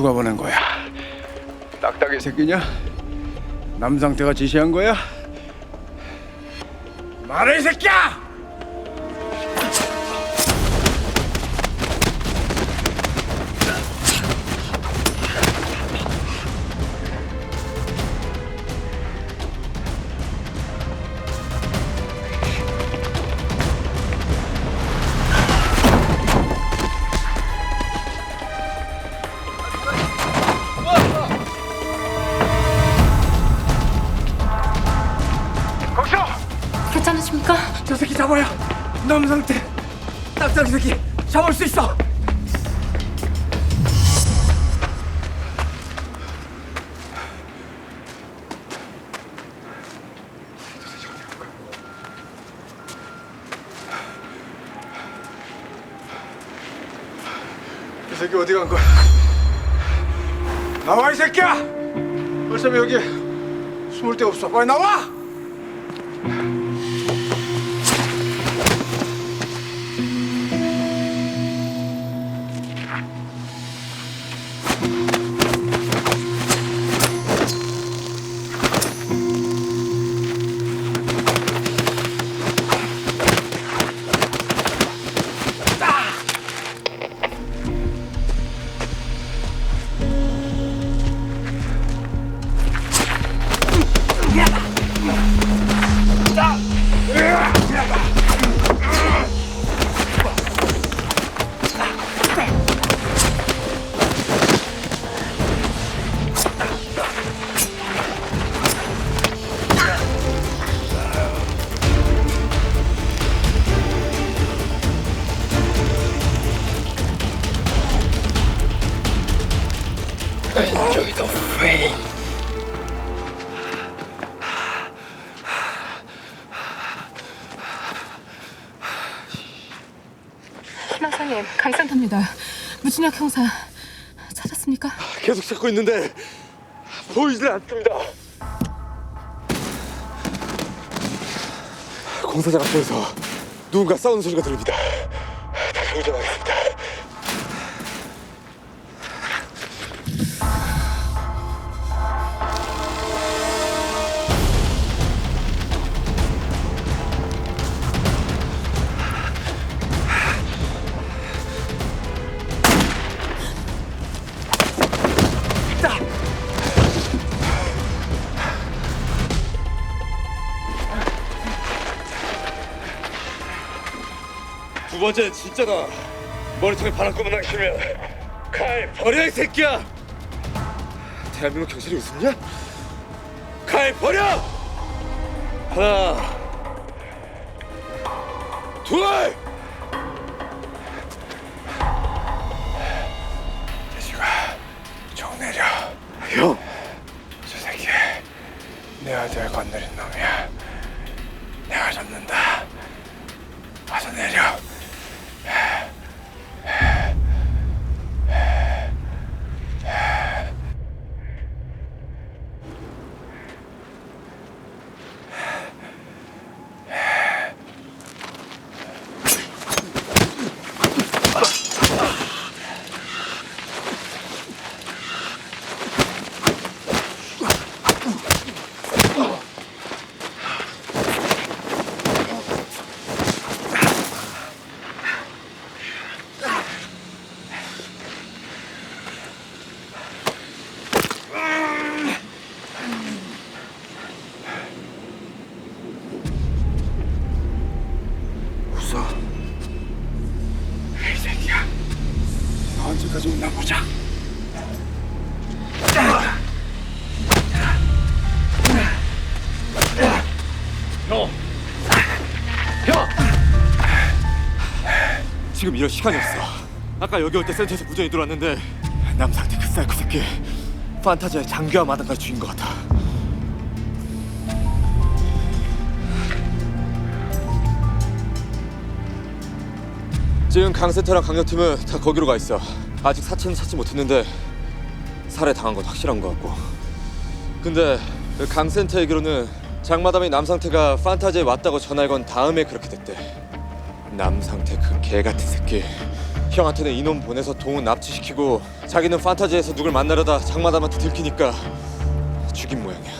누가 보낸 거야? 딱딱이 새끼냐? 남상태가 지시한 거야? 말해 이 새끼야! 괜찮으십니까? 저 새끼 잡아야 남상태 딱딱이 새끼 잡을 수 있어! 이 새끼 어디 간 거야? 나와 이 새끼야! 벌써 여기 숨을 데 없어 빨리 나와! 희망사님, 강산타입니다. 무진혁 형사 찾았습니까? 계속 찾고 있는데 보이질 않습니다. 공사장 앞에서 누군가 싸우는 소리가 들립니다. 다시 운전하겠습니다. 번째는 진짜다. 머리통에 바람구멍 싫으면 칼 버려 이 새끼야. 대한민국 경찰이 웃었냐? 칼 버려. 하나, 둘. 돼지가 총 내려 형, 저 새끼 내 아들 건드린 놈이야 내가 잡는다 너 언제까지 웃나 보자 지금 이럴 시간이 없어. 아까 여기 올 때 센터에서 무전이 들어왔는데 남상태 그 사이코 새끼 판타지의 장교와 마당가 주인 것 같아. 지금 강세태랑 강력팀은 다 거기로 가 있어. 아직 사체는 찾지 못했는데 살해 당한 건 확실한 것 같고. 근데 그 강센터 얘기로는 장마담이 남상태가 판타지에 왔다고 전할 건 다음에 그렇게 됐대. 남상태 그 개 같은 새끼. 형한테는 이놈 보내서 동훈 납치시키고 자기는 판타지에서 누굴 만나려다 장마담한테 들키니까 죽인 모양이야.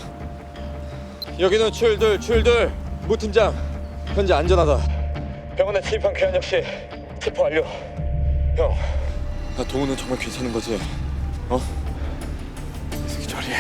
여기는 출들 출들 무 팀장 현재 안전하다. 병원에 투입한 개현 역시 체포 완료. 형. 나 동훈은 정말 괜찮은 거지? 어? 이 새끼 저리해.